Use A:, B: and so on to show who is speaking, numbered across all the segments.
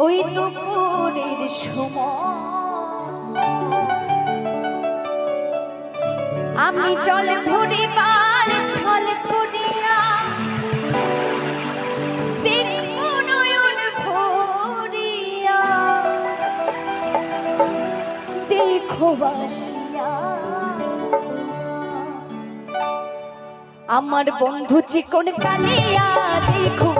A: ওই দুপুরের আমি জল ভরিবার ছল করিয়া আমার বন্ধু চিকন কালিয়া দেখো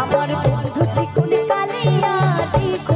A: আমার বন্ধু চিকুন কালিয়া দেখো